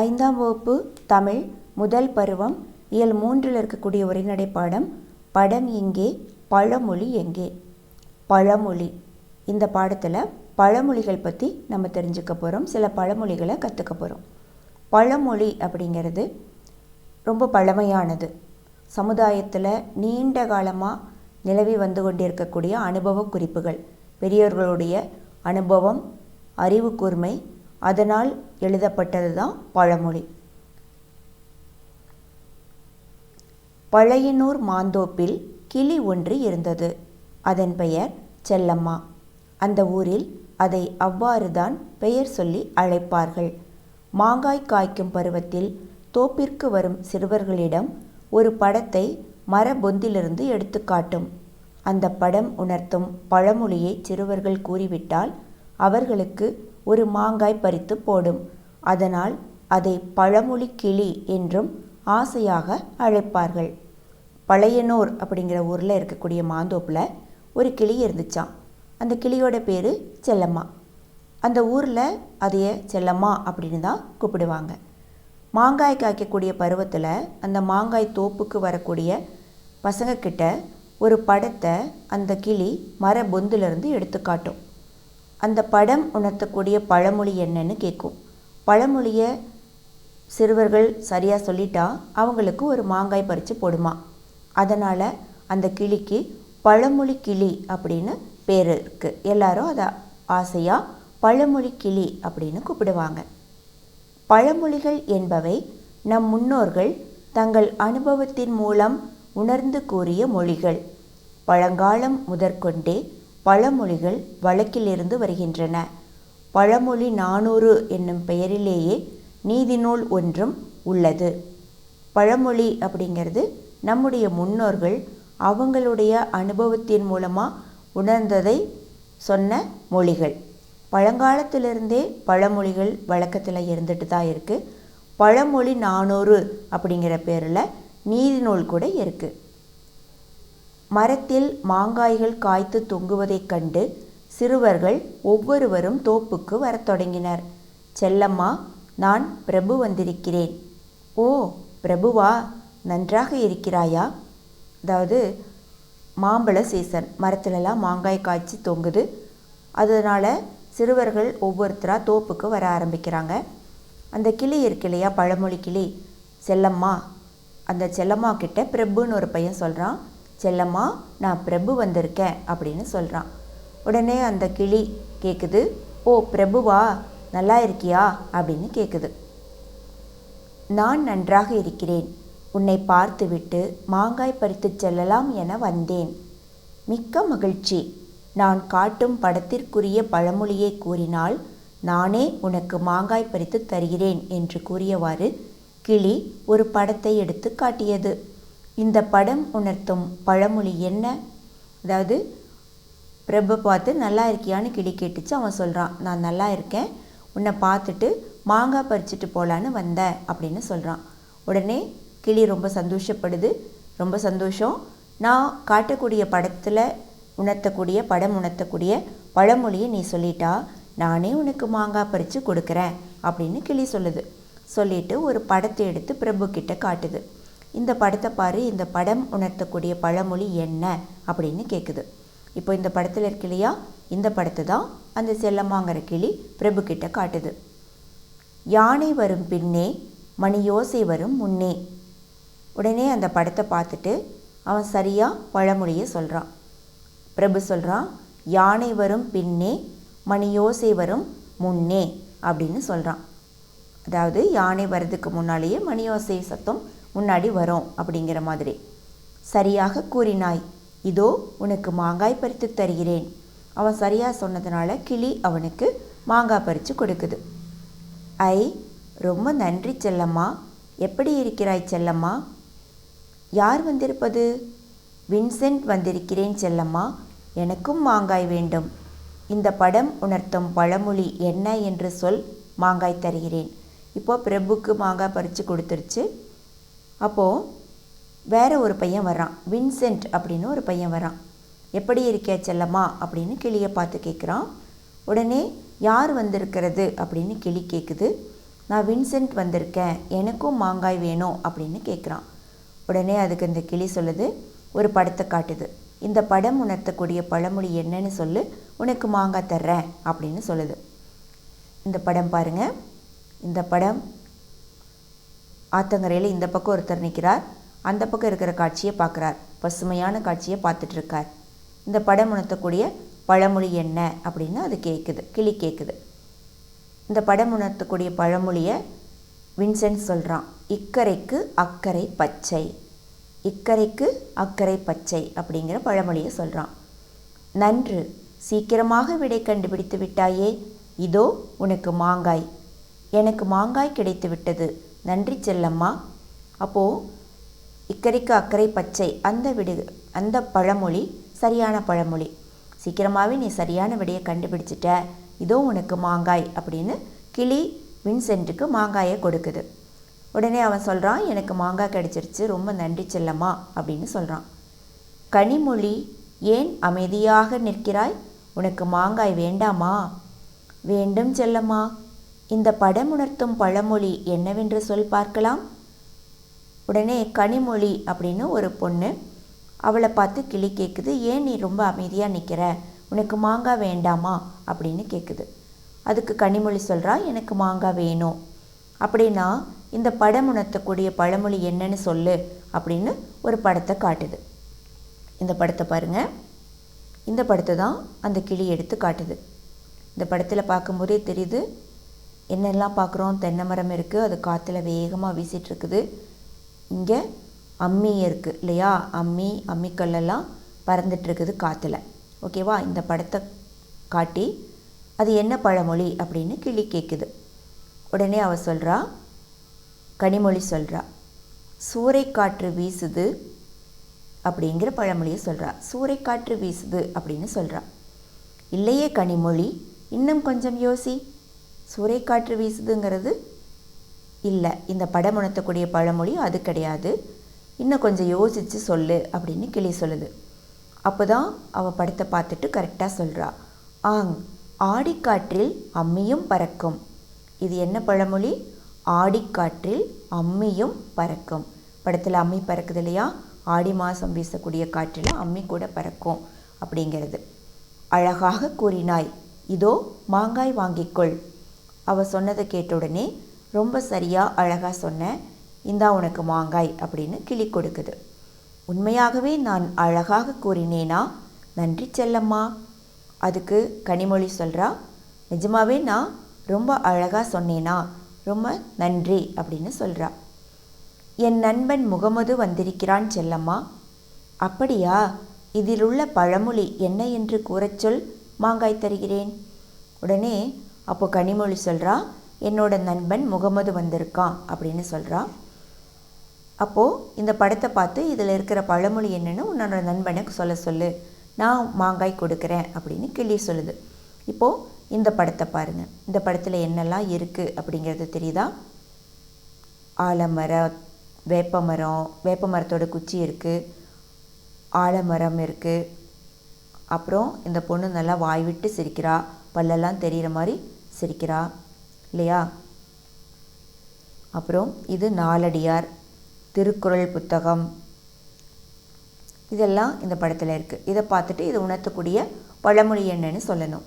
ஐந்தாம் வகுப்பு தமிழ் முதல் பருவம் இயல் மூன்றில் இருக்கக்கூடிய உரைநடை பாடம் படம் எங்கே பழமொழி எங்கே? பழமொழி. இந்த பாடத்தில் பழமொழிகள் பற்றி நம்ம தெரிஞ்சுக்க போகிறோம் சில பழமொழிகளை கற்றுக்க போகிறோம் பழமொழி அப்படிங்கிறது ரொம்ப பழமையானது. சமுதாயத்தில் நீண்ட காலமாக நிலவி வந்து கொண்டிருக்கக்கூடிய அனுபவ குறிப்புகள். பெரியோர்களுடைய அனுபவம் அறிவு கூர்மை அதனால் எழுதப்பட்டது தான் பழமொழி. பழையனூர் மாந்தோப்பில் கிளி ஒன்று இருந்தது. அதன் பெயர் செல்லம்மா. அந்த ஊரில் அதை அவ்வாறு தான் பெயர் சொல்லி அழைப்பார்கள். மாங்காய் காய்க்கும் பருவத்தில் தோப்பிற்கு வரும் சிறுவர்களிடம் ஒரு படத்தை மரபொந்திலிருந்து எடுத்து காட்டும். அந்த படம் உணர்த்தும் பழமொழியை சிறுவர்கள் கூறிவிட்டால் அவர்களுக்கு ஒரு மாங்காய் பறித்து போடும். அதனால் அதை பழமொழி கிளி என்றும் ஆசையாக அழைப்பார்கள். பழையனூர் அப்படிங்கிற ஊரில் இருக்கக்கூடிய மாந்தோப்பில் ஒரு கிளி இருந்துச்சான் அந்த கிளியோட பேர் செல்லம்மா. அந்த ஊரில் அதைய செல்லம்மா அப்படின்னு தான் கூப்பிடுவாங்க. மாங்காய் காய்க்கக்கூடிய பருவத்தில் அந்த மாங்காய் தோப்புக்கு வரக்கூடிய பசங்கக்கிட்ட ஒரு படத்தை அந்த கிளி மர பொந்திலிருந்து எடுத்து காட்டும். அந்த படம் உணர்த்தக்கூடிய பழமொழி என்னன்னு கேட்கும். பழமொழியை சிறுவர்கள் சரியாக சொல்லிட்டா அவங்களுக்கு ஒரு மாங்காய் பறித்து போடுமா. அதனால் அந்த கிளிக்கு பழமொழி கிளி அப்படின்னு பேர் இருக்குது எல்லாரும் அதை ஆசையாக பழமொழி கிளி அப்படின்னு கூப்பிடுவாங்க. பழமொழிகள் என்பவை நம் முன்னோர்கள் தங்கள் அனுபவத்தின் மூலம் உணர்ந்து கூறிய மொழிகள். பழங்காலம் முதற்கொண்டே பழமொழிகள் வழக்கிலிருந்து வருகின்றன. பழமொழி நானூறு என்னும் பெயரிலேயே நீதிநூல் ஒன்றும் உள்ளது. பழமொழி அப்படிங்கிறது நம்முடைய முன்னோர்கள் அவங்களுடைய அனுபவத்தின் மூலமாக உணர்ந்ததை சொன்ன மொழிகள். பழங்காலத்திலிருந்தே பழமொழிகள் வழக்கத்தில் இருந்துட்டு தான் இருக்குது பழமொழி நானூறு அப்படிங்கிற பேரில் நீதிநூல் கூட இருக்குது மரத்தில் மாங்காய்கள் காய்த்து தொங்குவதைக் கண்டு சிறுவர்கள் ஒவ்வொருவரும் தோப்புக்கு வரத் தொடங்கினர். செல்லம்மா நான் பிரபு வந்திருக்கிறேன். ஓ பிரபுவா? நன்றாக இருக்கிறாயா? அதாவது மாம்பழ சீசன் மரத்துலலாம் மாங்காய் காய்ச்சி தொங்குது. அதனால் சிறுவர்கள் ஒவ்வொருத்தராக தோப்புக்கு வர ஆரம்பிக்கிறாங்க. அந்த கிளி இருக்கு இல்லையா பழமொழி கிளி? செல்லம்மா. அந்த செல்லம்மா கிட்ட பிரபுன்னு ஒரு பையன் சொல்கிறான் செல்லம்மா நான் பிரபு வந்திருக்கேன் அப்படின்னு சொல்கிறான் உடனே அந்த கிளி கேட்குது ஓ பிரபுவா? நல்லா இருக்கியா? அப்படின்னு கேட்குது நான் நன்றாக இருக்கிறேன். உன்னை பார்த்துவிட்டு மாங்காய் பறித்து செல்லலாம் என வந்தேன். மிக்க மகிழ்ச்சி. நான் காட்டும் படத்திற்குரிய பழமொழியை கூறினால் நானே உனக்கு மாங்காய் பறித்து தருகிறேன் என்று கூறியவாறு கிளி ஒரு படத்தை எடுத்து காட்டியது. இந்த படம் உணர்த்தும் பழமொழி என்ன? அதாவது பிரபு பார்த்து நல்லா இருக்கியான்னு கிளி கேட்டுச்சு. அவன் சொல்கிறான் நான் நல்லா இருக்கேன். உன்னை பார்த்துட்டு மாங்காய் பறிச்சுட்டு போகலான்னு வந்தேன் அப்படின்னு சொல்கிறான் உடனே கிளி ரொம்ப சந்தோஷப்படுது. ரொம்ப சந்தோஷம். நான் காட்டக்கூடிய படத்தில் உணர்த்தக்கூடிய படம் உணர்த்தக்கூடிய பழமொழியை நீ சொல்லிட்டா நானே உனக்கு மாங்காய் பறித்து கொடுக்குறேன் அப்படின்னு கிளி சொல்லுது. சொல்லிட்டு ஒரு படத்தை எடுத்து பிரபு கிட்ட காட்டுது. இந்த படத்தை பாரு இந்த படம் உணர்த்தக்கூடிய பழமொழி என்ன? அப்படின்னு கேட்குது இப்போ இந்த படத்தில் இருக்கு இல்லையா? இந்த படத்தை தான் அந்த செல்லம்மாங்கிற கிளி பிரபு கிட்ட காட்டுது. யானை வரும் பின்னே மணி யோசை வரும் முன்னே. உடனே அந்த படத்தை பார்த்துட்டு அவன் சரியாக பழமொழியை சொல்கிறான் பிரபு சொல்கிறான் யானை வரும் பின்னே மணி யோசை வரும் முன்னே அப்படின்னு சொல்கிறான் அதாவது யானை வர்றதுக்கு முன்னாலேயே மணியோசை சத்தம் முன்னாடி வரும் அப்படிங்கிற மாதிரி. சரியாக கூறினாய். இதோ உனக்கு மாங்காய் பறித்து தருகிறேன். அவன் சரியாக சொன்னதுனால கிளி அவனுக்கு மாங்காய் பறித்து கொடுக்குது. ஐ ரொம்ப நன்றி செல்லம்மா. எப்படி இருக்கிறாய் செல்லம்மா? யார் வந்திருப்பது? வின்சென்ட் வந்திருக்கிறேன் செல்லம்மா. எனக்கும் மாங்காய் வேண்டும். இந்த படம் உணர்த்தும் பழமொழி என்ன என்று சொல் மாங்காய் தருகிறேன். இப்போ பிரபுக்கு மாங்காய் பறித்து கொடுத்துருச்சு. அப்போது வேற ஒரு பையன் வர்றான். வின்சென்ட் அப்படின்னு ஒரு பையன் வரான் எப்படி இருக்கே செல்லம்மா? அப்படின்னு கிளியை பார்த்து கேட்குறான் உடனே யார் வந்திருக்கிறது? அப்படின்னு கிளி கேட்குது நான் வின்சென்ட் வந்திருக்கேன். எனக்கும் மாங்காய் வேணும். அப்படின்னு கேட்குறான் உடனே அதுக்கு இந்த கிளி சொல்லுது ஒரு படத்தை காட்டுது. இந்த படம் உணர்த்தக்கூடிய பழமொழி என்னன்னு சொல்லு. உனக்கு மாங்காய் தர்றேன். அப்படின்னு சொல்லுது. இந்த படம் பாருங்க. இந்த படம் ஆத்தங்கரையில் இந்த பக்கம் ஒருத்தர் நிற்கிறார் அந்த பக்கம் இருக்கிற காட்சியை பார்க்குறார். பசுமையான காட்சியை பார்த்துட்ருக்கார் இந்த படம் உணர்த்தக்கூடிய பழமொழி என்ன அப்படின்னு அது கேட்குது கிளி கேட்குது இந்த படம் உணர்த்தக்கூடிய பழமொழியை வின்சென்ட் சொல்கிறான் இக்கரைக்கு அக்கறை பச்சை. இக்கரைக்கு அக்கறை பச்சை அப்படிங்கிற பழமொழியை சொல்கிறான் நன்று சீக்கிரமாக விடை கண்டுபிடித்து விட்டாயே. இதோ உனக்கு மாங்காய். எனக்கு மாங்காய் கிடைத்து விட்டது. நன்றி செல்லம்மா. அப்போது இக்கரைக்கு அக்கறை பச்சை அந்த விடு அந்த பழமொழி சரியான பழமொழி. சீக்கிரமாகவே நீ சரியான விடையை கண்டுபிடிச்சிட்ட. இதோ உனக்கு மாங்காய் அப்படின்னு கிளி வின்சென்ட்டுக்கு மாங்காயை கொடுக்குது. உடனே அவன் சொல்கிறான் எனக்கு மாங்காய் கிடச்சிருச்சு ரொம்ப நன்றி செல்லம்மா அப்படின்னு சொல்கிறான் கனிமொழி ஏன் அமைதியாக நிற்கிறாய்? உனக்கு மாங்காய் வேண்டாமா? வேண்டும் செல்லம்மா. இந்த படம் உணர்த்தும் பழமொழி என்னவென்று சொல் பார்க்கலாம். உடனே கனிமொழி அப்படின்னு ஒரு பொண்ணு அவளை பார்த்து கிளி கேட்குது ஏன் நீ ரொம்ப அமைதியாக நிற்கிற உனக்கு மாங்காய் வேண்டாமா? அப்படின்னு கேட்குது அதுக்கு கனிமொழி சொல்கிறா எனக்கு மாங்காய் வேணும். அப்படின்னா இந்த படம் உணர்த்தக்கூடிய பழமொழி என்னன்னு சொல்லு அப்படின்னு ஒரு படத்தை காட்டுது. இந்த படத்தை பாருங்கள் இந்த படத்தை தான் அந்த கிளி எடுத்து காட்டுது. இந்த படத்தில் பார்க்கும்போதே தெரியுது என்னெல்லாம் பார்க்குறோம்? தென்னை மரம் இருக்குது அது காற்றுல வேகமாக வீசிகிட்ருக்குது இங்கே அம்மி இருக்குது இல்லையா? அம்மி அம்மிக்கல்லெல்லாம் பறந்துட்டுருக்குது காற்றுல ஓகேவா இந்த படத்தை காட்டி அது என்ன பழமொழி அப்படின்னு கிளி கேட்குது உடனே அவள் சொல்கிறா கனிமொழி சொல்கிறா சூறைக்காற்று வீசுது அப்படிங்கிற பழமொழியை சொல்கிறா சூறைக்காற்று வீசுது அப்படின்னு சொல்கிறா இல்லையே கனிமொழி இன்னும் கொஞ்சம் யோசி. சூறைக்காற்று வீசுதுங்கிறது இல்லை. இந்த படம் உணர்த்தக்கூடிய பழமொழி அது கிடையாது. இன்னும் கொஞ்சம் யோசித்து சொல்லு அப்படின்னு கிளி சொல்லுது. அப்போ தான் அவள் படத்தை பார்த்துட்டு கரெக்டாக சொல்கிறா ஆங் ஆடிக்காற்றில் அம்மியும் பறக்கும். இது என்ன பழமொழி? ஆடிக்காற்றில் அம்மியும் பறக்கும். படத்தில் அம்மி பறக்குது இல்லையா? ஆடி மாதம் வீசக்கூடிய காற்றில் அம்மி கூட பறக்கும் அப்படிங்கிறது. அழகாக கூறினாய். இதோ மாங்காய் வாங்கிக்கொள். அவள் சொன்னதை கேட்ட உடனே ரொம்ப சரியாக அழகாக சொன்னேன் இந்தா உனக்கு மாங்காய் அப்படின்னு கிளி கொடுக்குது. உண்மையாகவே நான் அழகாக கூறினேனா? நன்றி செல்லம்மா. அதுக்கு கனிமொழி சொல்கிறா நிஜமாவே நான் ரொம்ப அழகாக சொன்னேனா? ரொம்ப நன்றி அப்படின்னு சொல்கிறா என் நண்பன் முகமது வந்திருக்கிறான் செல்லம்மா. அப்படியா? இதில் உள்ள பழமொழி என்ன என்று கூறச் சொல் மாங்காய் தருகிறேன். உடனே அப்போ கனிமொழி சொல்கிறா என்னோட நண்பன் முகமது வந்திருக்கான் அப்படின்னு சொல்கிறா அப்போது இந்த படத்தை பார்த்து இதில் இருக்கிற பழமொழி என்னென்னு உன்னோட நண்பனுக்கு சொல்ல சொல்லு. நான் மாங்காய் கொடுக்குறேன் அப்படின்னு கிளி சொல்லுது. இப்போது இந்த படத்தை பாருங்கள் இந்த படத்தில் என்னெல்லாம் இருக்குது அப்படிங்கிறது தெரியுதா? ஆலமரம் வேப்பமரம் வேப்பமரத்தோட குச்சி இருக்குது ஆலமரம் இருக்குது அப்புறம் இந்த பொண்ணு நல்லா வாய் விட்டு சிரிக்கிறா பல்லெல்லாம் தெரிகிற மாதிரி சிரிக்கிறா. இல்லையா? அப்புறம் இது நாலடியார் திருக்குறள் புத்தகம். இதெல்லாம் இந்த படத்தில் இருக்குது இதை பார்த்துட்டு இதை உணர்த்தக்கூடிய பழமொழி என்னன்னு சொல்லணும்.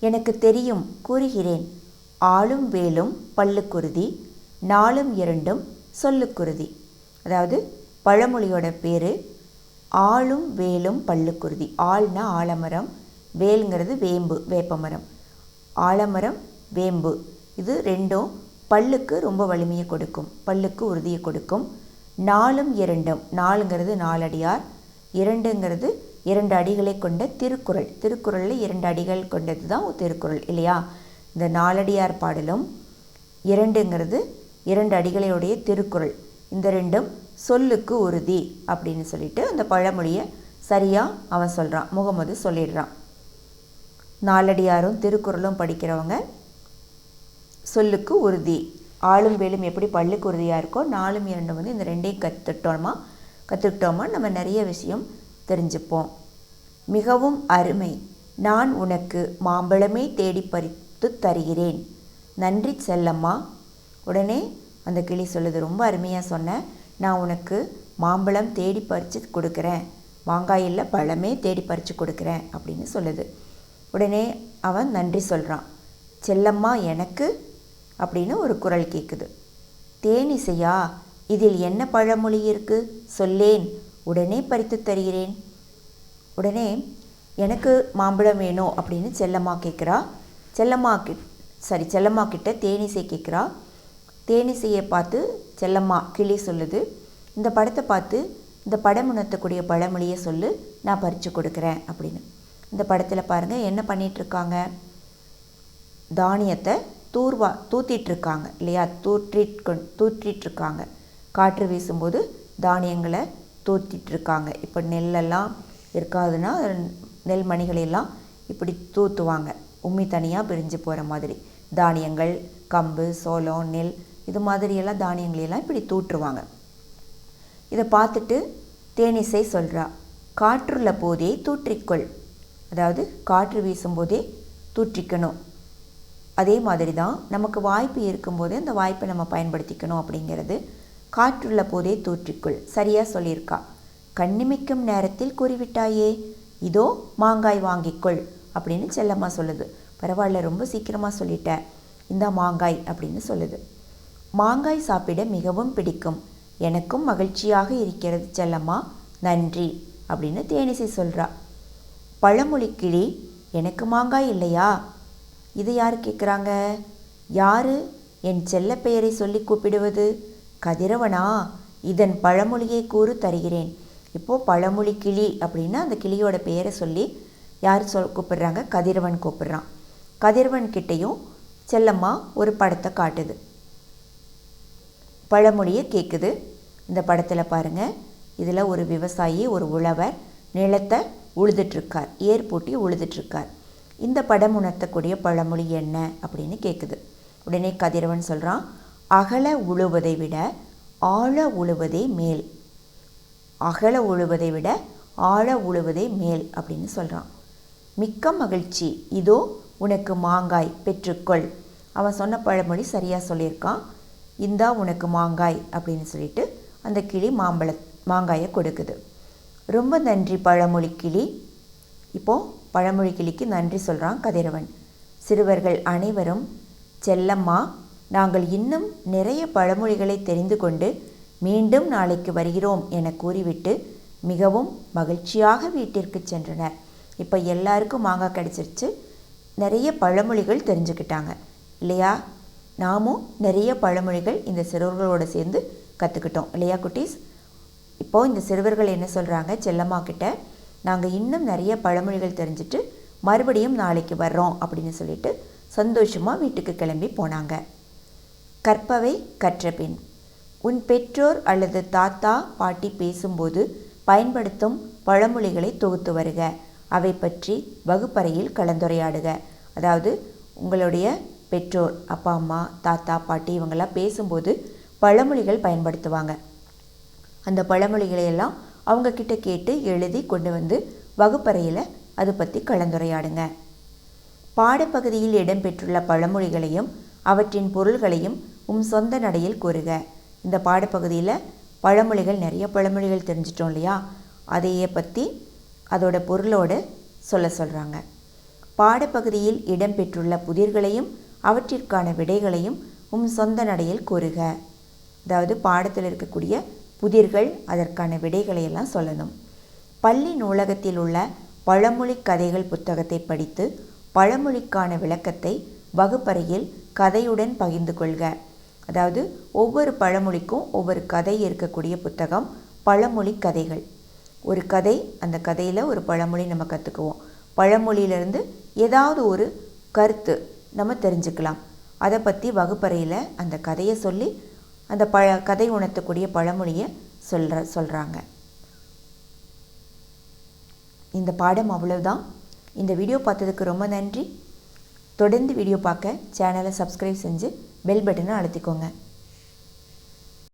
எனக்கு தெரியும் கூறுகிறேன். ஆளும் வேலும் பல்லுக்குருதி நாளும் இரண்டும் சொல்லுக்குருதி. அதாவது பழமொழியோட பேர் ஆளும் வேலும் பல்லுக்குருதி. ஆள்னா ஆலமரம் வேலுங்கிறது வேம்பு வேப்பமரம். ஆலமரம் வேம்பு. இது ரெண்டும் பல்லுக்கு ரொம்ப வலிமையை கொடுக்கும். பல்லுக்கு உறுதியை கொடுக்கும். நாலும் இரண்டும். நாலுங்கிறது நாலடியார். இரண்டுங்கிறது இரண்டு அடிகளை கொண்ட திருக்குறள். திருக்குறளில் இரண்டு அடிகள் கொண்டது தான் திருக்குறள் இல்லையா? இந்த நாலடியார் பாடலும் இரண்டுங்கிறது இரண்டு அடிகளையுடைய திருக்குறள். இந்த ரெண்டும் சொல்லுக்கு உறுதி அப்படின்னு சொல்லிட்டு அந்த பழமொழியை சரியாக அவன் சொல்கிறான் முகமது சொல்லிடுறான். நாலடியாரும் திருக்குறளும் படிக்கிறவங்க. சொல்லுக்கு உறுதி. ஆளும் வேலும் எப்படி பல்லுக்கு உறுதியாக இருக்கோ நாலும் இரண்டும் வந்து இந்த ரெண்டையும் கற்றுட்டோமா கற்றுக்கிட்டோமா நம்ம நிறைய விஷயம் தெரிஞ்சுப்போம். மிகவும் அருமை. நான் உனக்கு மாம்பழமே தேடி பறித்து தருகிறேன். நன்றி செல்லம்மா. உடனே அந்த கிளி சொல்லுது ரொம்ப அருமையாக சொன்னேன் நான் உனக்கு மாம்பழம் தேடி பறித்து கொடுக்குறேன். மாங்காயில் பழமே தேடி பறித்து கொடுக்குறேன். அப்படின்னு சொல்லுது. உடனே அவன் நன்றி சொல்கிறான் செல்லம்மா எனக்கு அப்படின்னு ஒரு குரல் கேட்குது தேனிசையா இதில் என்ன பழமொழி இருக்கு? சொல்லேன் உடனே பறித்து தருகிறேன். உடனே எனக்கு மாம்பழம் வேணும் அப்படின்னு செல்லம்மா கேட்குறா செல்லம்மா கி சாரி செல்லம்மா கிட்ட தேனிசை கேட்குறா தேனிசையை பார்த்து செல்லம்மா கிளி சொல்லுது. இந்த படத்தை பார்த்து இந்த படம் உணர்த்தக்கூடிய பழமொழியை சொல்லு நான் பறித்து கொடுக்குறேன் அப்படின்னு. இந்த படத்தில் பாருங்கள் என்ன பண்ணிகிட்ருக்காங்க தானியத்தை தூர்வா தூத்திட்ருக்காங்க இல்லையா? தூற்றிட் தூற்றிட்டுருக்காங்க காற்று வீசும்போது தானியங்களை தூத்திட்ருக்காங்க. இப்போ நெல்லெல்லாம் இருக்காதுன்னா நெல் மணிகளெல்லாம் இப்படி தூத்துவாங்க. உம்மி தனியாக பிரிஞ்சு போகிற மாதிரி. தானியங்கள் கம்பு சோளம் நெல் இது மாதிரியெல்லாம் தானியங்களெல்லாம் இப்படி தூற்றுவாங்க. இதை பார்த்துட்டு தேனிசை சொல்கிறா காற்றுள்ள போதே தூற்றிக்கொள். அதாவது காற்று வீசும்போதே தூற்றிக்கணும். அதே மாதிரி தான் நமக்கு வாய்ப்பு இருக்கும்போதே அந்த வாய்ப்பை நம்ம பயன்படுத்திக்கணும் அப்படிங்கிறது காற்றுள்ள போதே தூற்றிக்கொள். சரியாக சொல்லியிருக்கா. கண்ணிமைக்கும் நேரத்தில் கூறிவிட்டாயே இதோ மாங்காய் வாங்கிக்கொள் அப்படின்னு செல்லம்மா சொல்லுது. பரவாயில்ல ரொம்ப சீக்கிரமாக சொல்லிட்டேன் இந்த மாங்காய் அப்படின்னு சொல்லுது. மாங்காய் சாப்பிட மிகவும் பிடிக்கும். எனக்கும் மகிழ்ச்சியாக இருக்கிறது செல்லம்மா. நன்றி அப்படின்னு தேனிசை சொல்கிறா பழமொழி கிளி எனக்கு மாங்காய் இல்லையா? இது யார் கேட்குறாங்க யாரு என் செல்ல பெயரை சொல்லி கூப்பிடுவது? கதிரவனா? இதன் பழமொழியை கூறு தருகிறேன். இப்போது பழமொழி கிளி அப்படின்னா அந்த கிளியோட பெயரை சொல்லி யார் சொல் கூப்பிடுறாங்க? கதிரவன் கூப்பிடுறான். கதிரவன் கிட்டேயும் செல்லம்மா ஒரு படத்தை காட்டுது. பழமொழியை கேட்குது இந்த படத்தில் பாருங்கள் இதில் ஒரு விவசாயி ஒரு உழவர் நிலத்தை உழுதுட்ருக்கார் ஏர் பூட்டி உழுதுட்ருக்கார் இந்த படம் உணர்த்தக்கூடிய பழமொழி என்ன அப்படின்னு கேட்குது உடனே கதிரவன் சொல்கிறான் அகல உழுவதை விட ஆழ உழுவதே மேல். அகல உழுவதை விட ஆழ உழுவதே மேல் அப்படின்னு சொல்கிறான் மிக்க மகிழ்ச்சி. இதோ உனக்கு மாங்காய் பெற்றுக்கொள். அவன் சொன்ன பழமொழி சரியாக சொல்லியிருக்கான். இந்தா உனக்கு மாங்காய் அப்படின்னு சொல்லிட்டு அந்த கிளி மாம்பழ மாங்காயை கொடுக்குது. ரொம்ப நன்றி பழமொழி கிளி. இப்போது பழமொழி கிளிக்கு நன்றி சொல்கிறான் கதிரவன். சிறுவர்கள் அனைவரும் செல்லம்மா நாங்கள் இன்னும் நிறைய பழமொழிகளை தெரிந்து கொண்டு மீண்டும் நாளைக்கு வருகிறோம் என கூறிவிட்டு மிகவும் மகிழ்ச்சியாக வீட்டிற்கு சென்றனர். இப்போ எல்லாருக்கும் மாங்காய் கிடச்சிருச்சு. நிறைய பழமொழிகள் தெரிஞ்சுக்கிட்டாங்க. இல்லையா? நாமும் நிறைய பழமொழிகள் இந்த சிறுவர்களோடு சேர்ந்து கற்றுக்கிட்டோம் இல்லையா குட்டீஸ்? இப்போது இந்த சிறுவர்கள் என்ன சொல்கிறாங்க செல்லம்மா கிட்ட நாங்கள் இன்னும் நிறைய பழமொழிகள் தெரிஞ்சுட்டு மறுபடியும் நாளைக்கு வர்றோம் அப்படின்னு சொல்லிட்டு சந்தோஷமாக வீட்டுக்கு கிளம்பி போனாங்க. கற்பவை கற்ற பின் உன் பெற்றோர் அல்லது தாத்தா பாட்டி பேசும்போது பயன்படுத்தும் பழமொழிகளை தொகுத்து வருக. அவை பற்றி வகுப்பறையில் கலந்துரையாடுக. அதாவது உங்களுடைய பெற்றோர் அப்பா அம்மா தாத்தா பாட்டி இவங்கெல்லாம் பேசும்போது பழமொழிகள் பயன்படுத்துவாங்க. அந்த பழமொழிகளை எல்லாம் அவங்கக்கிட்ட கேட்டு எழுதி கொண்டு வந்து வகுப்பறையில் அதை பற்றி கலந்துரையாடுங்க. பாடப்பகுதியில் இடம்பெற்றுள்ள பழமொழிகளையும் அவற்றின் பொருள்களையும் உம் சொந்த நடையில் கூறுக. இந்த பாடப்பகுதியில் பழமொழிகள் நிறைய பழமொழிகள் தெரிஞ்சிட்டோம் இல்லையா? அதையே பற்றி அதோட பொருளோடு சொல்ல சொல்கிறாங்க பாடப்பகுதியில் இடம்பெற்றுள்ள புதிர்களையும் அவற்றிற்கான விடைகளையும் உம் சொந்த நடையில் கூறுக. அதாவது பாடத்தில் இருக்கக்கூடிய புதிர்கள் அதற்கான விடைகளையெல்லாம் சொல்லணும். பள்ளி நூலகத்தில் உள்ள பழமொழி கதைகள் புத்தகத்தை படித்து பழமொழிக்கான விளக்கத்தை வகுப்பறையில் கதையுடன் பகிர்ந்து கொள்க. அதாவது ஒவ்வொரு பழமொழிக்கும் ஒவ்வொரு கதை இருக்கக்கூடிய புத்தகம் பழமொழி கதைகள். ஒரு கதை அந்த கதையில் ஒரு பழமொழி நம்ம கற்றுக்குவோம் பழமொழியிலேருந்து ஏதாவது ஒரு கருத்து நம்ம தெரிஞ்சுக்கலாம். அதை பற்றி வகுப்பறையில் அந்த கதையை சொல்லி அந்த பழ கதை உணர்த்தக்கூடிய பழமொழியை சொல்கிற சொல்கிறாங்க இந்த பாடம் அவ்வளவுதான். இந்த வீடியோ பார்த்ததுக்கு ரொம்ப நன்றி. தொடர்ந்து வீடியோ பார்க்க சேனலை சப்ஸ்கிரைப் செஞ்சு பெல் பட்டனை அழுத்திக்கோங்க.